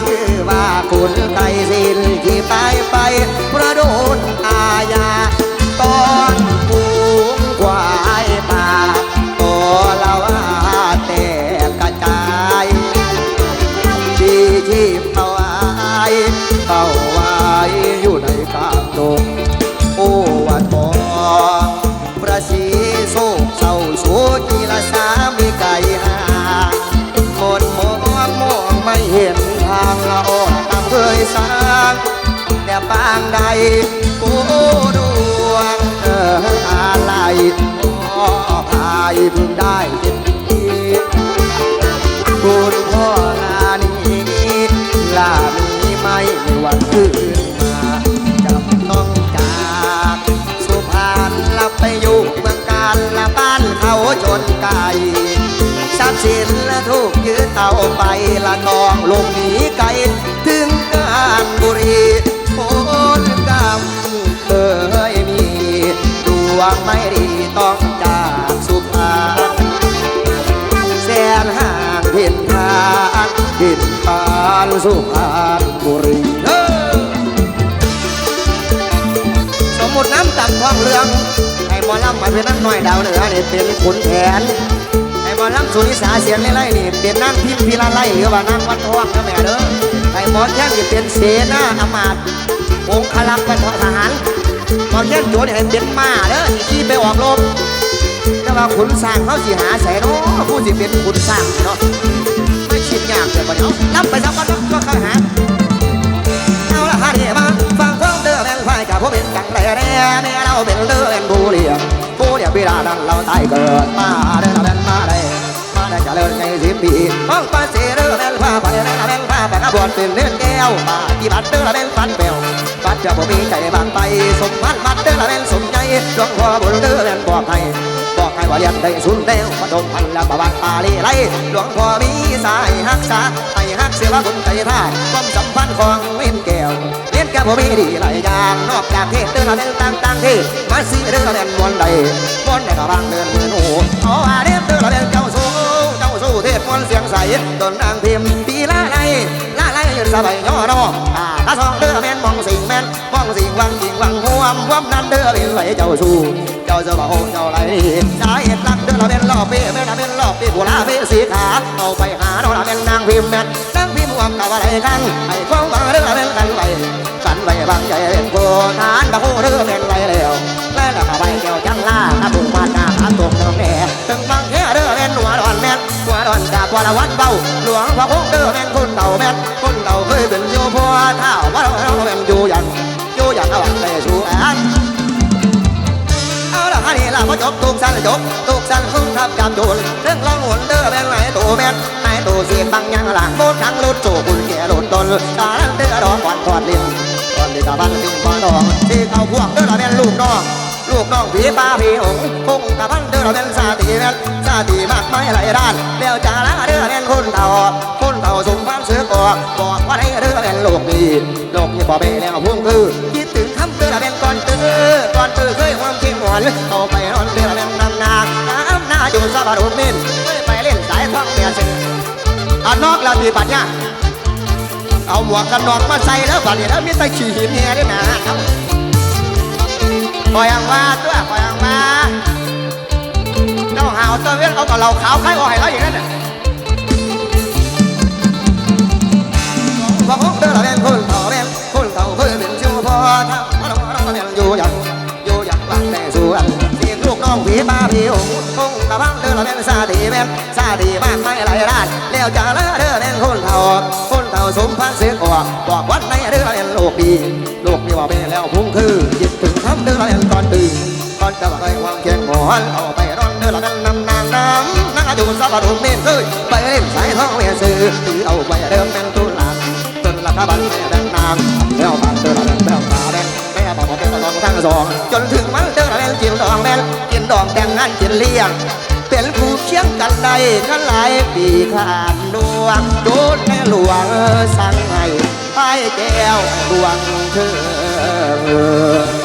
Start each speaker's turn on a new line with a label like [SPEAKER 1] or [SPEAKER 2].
[SPEAKER 1] ชื่อว่าคุณไกรสินที่ตายไป แต่ปางใดโอ้ดวงเอออะไรพ่อพายพิ่งได้เห็นทีคุณพ่อลานี้ลามีไม่มีวันคืนมาจำต้องจากสุพรรณลับไปอยู่เมืองการละบ้านเขาจนไก่ทรัพย์สินและถูกยึดเอาไปละทองลงหนีไกลถึงการบุรีานถิ่นทานสุพรรณบุรีเด้อสมมุติน้ำตักทองเรืองให้หมอลำมาเป็นนักหน่อยดาวเหนือนี่เป็นขุนแผนให้หมอลำสุนิสาเสียงไล่ๆนี่เป็นนั่งพิมพิลาไล่หรือว่านั่งวัดทองนะแม่เด้อให้หมอแค่นนี่เป็นเสนาอมาตย์องค์คลักษ์เป็นทหารหมอแค่นโจดให้เป็นม้าเด้อที่ไปออกรบแต่ว่าขุนสร้างเขาสิหาแสนโอ้ผู้สิเป็นขุนสร้าง เนจังไรแน่แม่เราเป็นเด้อนผู้เลี้ยงผู้เลี้ยงบิดาดังเราตายเกิดมาเด้อแม่นมาได้มาได้เจริญในสิบปีห้องป้าเสเด้อแม่นฟ้าไปแม่นแม่นฟ้าไปกระบวนเป็นเรื่องแก้วมาที่บัดเด้อแม่นฟันเปลวบัดจะบ่มีใจบางไปสมพันบัดเด้อแม่นสมใจหลวงพ่อบุญเด้อแม่นบอกให้บอกให้ว่าเรียนได้สุนแล้วพระดมพันและประวัติปาลีไรหลวงพ่อมีสายหักษาให้หักเสียว่าคนใจท่าความสัมพันธ์ของเวียนแก้ว เรียนแก้วผมมีดีหลายอย่างนอกจากเทศเดินเป็นต่างต่างที่มาสีเรื่องเป็นวลใดวลใดก็บางเดินมือหนูเอาอาเรียนเดินเป็นเจ้าสู้เจ้าสู้เทศมวลเสียงใสต้นนางพิมพ์ปีละไรละไรยืนสบายย่อนออ่าถ้าสองเดือแม่นมองสิ่งแม่นมองสิ่งวังจิงวังห่วมห่วมนั้นเดือเป็นไหลเจ้าสู้เจ้าจะบอกเจ้าไรสาเหตุหลักเดินเราเป็นรอบเป้แม่นเป็นรอบป้ผัวลาเป้สีขาเอาไปหาเราเป็นนางพิมพ์แม่นนาง พิมกับอะไรกันให้ความหวังเรื่องเราเป็นกันไปกันไปบางใจเป็นโกทานตะโคเรื่องเป็นไรแล้วแล้วก็ไปแก้วจังล่าตะบุกมาตาหาตรงตรงแน่ถึงบางแค่เรื่องเป็นหัวดอนแม่นหัวดอนจากวาละวันเบาหลวงพระคงเรื่องเป็นคนเต่าแม่นคนเต่าเคยเป็นโยพ่อเท่าว่าเราเป็นอยู่อย่างอยู่อย่างเอาแต่สู้อัน นี่ละพอจบตุกสันจบตุกสันคงทับจำดูเรื่องลองหวนเด้อแบงไหนตัวแม่นไหนตัวเสียงบางยังหลังโบดทั้งรถโจกุลแก่รถตนตาลันเด้อดอกก่อนทอดลิ้นก่อนที่ตาบันลิ้นก่อนดอกที่เขาพวกเด้อละแม่นลูกน้องลูกน้องผีป้าผีหงคงตาบันเด้อละแม่นซาตีแม่นซาตีมากไม่ไหลด้านแล้วจาละเด้อแม่นคนเต่าคนเต่าสมพันเสือกอกบอกว่าให้เด้อแม่นโลกนี้โลกนี้บ่เป็นแล้วพวงคือคิดถึงคำเด้อละแม่นก่อนตื้อก่อนตื้อเคย เอาไปนอนเรือดเล่นนำนาน้ำหน้าอยู่สะบารุมินไปเล่นสายท่องเมียเสืออันนอกลาตีปัญญาเอาหมวกกันนอกมาใส่แล้วบัดนี้แล้วมีแต่ขี้หินเนี่ยด้วยนะปล่อยอังว่าตัวคอยอังว่าเจ้าหาวตัวเว้นเอากับเราขาวไข่อ่อยแล้วอย่างนั้นน่ะ สียงลูกน้องผีมาผีหงคงตะบังเดินละแม่นซาดีแม่นซาดีมากไม่ไหลร้านแล้วจะละเด้อแม่นคนเท่าคนเท่าสมพันเสียงออกบอกวันในเด้อละแม่นโลกดีโลกนี้ว่าเป็นแล้วพุ่งคือยิดถึงทำเด้อละแม่นก่อนตื่นก่อนจะบอกให้วางเคียงหมอนเอาไปร้อนเด้อละแม่นนำนางน้ำนางอยู่สับปะรดเม่นเคยไปเล่นสายท้องเมียนซื้อถือเอาไปเดิมแม่นตุลาจนละทบันแม่แดงนางแล้วบานเด้อละแม่นแบ้ว ทั้งสอง จนถึงมันเดินแม่นกินดองแม่นกินดองแต่งงานกินเลี้ยง เป็นผู้เคียงกันได้กันหลายปีขาดดวงโดนแม่หลวงสั่งให้ให้แก้วดวงเธอ